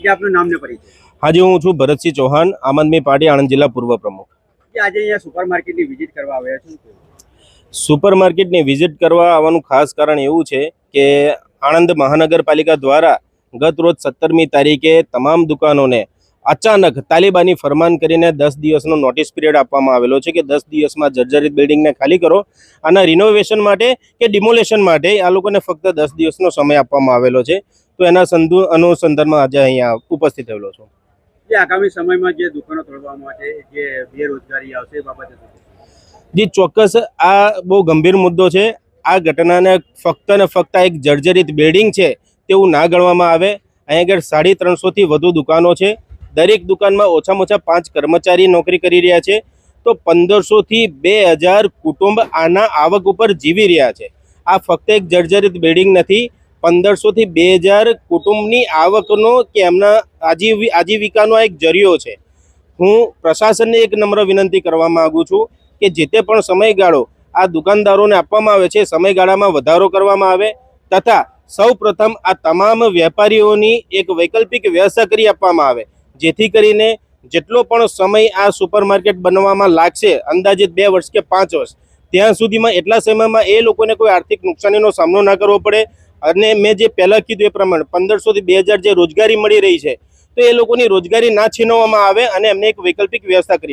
જે આપનું નામ ને પરિચય? આજે હું છું ભરતસિંહ ચૌહાણ આમ આદમી પાર્ટી આણંદ જિલ્લા પૂર્વ પ્રમુખ. આજે અહીંયા સુપર માર્કેટની વિઝિટ કરવા આવ્યા છું સુપર માર્કેટની વિઝિટ કરવા આવવાનું ખાસ કારણ એવું છે કે આણંદ મહાનગરપાલિકા દ્વારા ગત રોજ સત્તરમી તારીખે તમામ દુકાનોને અચાનક તાલિબાની ફરમાન કરીને દસ દિવસનો નોટિસ પીરિયડ આપવામાં આવેલો છે કે દસ દિવસમાં જર્જરિત બિલ્ડિંગને ખાલી કરો આના રિનોવેશન માટે કે ડિમોલેશન માટે આ લોકોને ફક્ત દસ દિવસનો સમય આપવામાં આવેલો છે. તો એના સંધુ અનુસંધાનમાં આજે અહીંયા ઉપસ્થિત થયેલો છું. જે આગામી સમયમાં જે દુકાનો તોડવામાં છે જે બેરોજગારી આવશે એ બાબતે જી ચોક્કસ આ બહુ ગંભીર મુદ્દો છે. આ ઘટનાને ફક્ત ને ફક્ત એક જર્જરિત બિલ્ડિંગ છે તેવું ના ગણવામાં આવે. અહીંયા આગળ સાડી ત્રણસોથી વધુ દુકાનો છે. દરેક દુકાનમાં ઓછામાં ઓછા પાંચ કર્મચારી નોકરી કરી રહ્યા છે. તો પંદરસોથી બે હજાર કુટુંબ આના આવક ઉપર જીવી રહ્યા છે. આ ફક્ત એક જર્જરિત બિલ્ડિંગ નથી પંદરસોથી બે હજાર કુટુંબની આવકનો કે એમના આજીવી આજીવિકાનો એક જરિયો છે. હું પ્રશાસનને એક નમ્ર વિનંતી કરવા માગું છું કે જે તે પણ સમયગાળો આ દુકાનદારોને આપવામાં આવે છે, સમયગાળામાં વધારો કરવામાં આવે તથા સૌ પ્રથમ આ તમામ વેપારીઓની એક વૈકલ્પિક વ્યવસ્થા કરી આપવામાં આવે. જેથી કરીને જેટલો પણ સમય આ સુપરમાર્કેટ બનવામાં લાગશે અંદાજિત બે વર્ષ કે પાંચ વર્ષ, ત્યાં સુધીમાં એટલા સમયમાં એ લોકોને કોઈ આર્થિક નુકસાનીનો સામનો ના કરવો પડે અને મેં જે પહેલાં કીધું એ પ્રમાણે પંદરસોથી બે હજાર જે રોજગારી મળી રહી છે, તો એ લોકોની રોજગારી ના છીનવવામાં આવે અને એમને એક વૈકલ્પિક વ્યવસ્થા કરી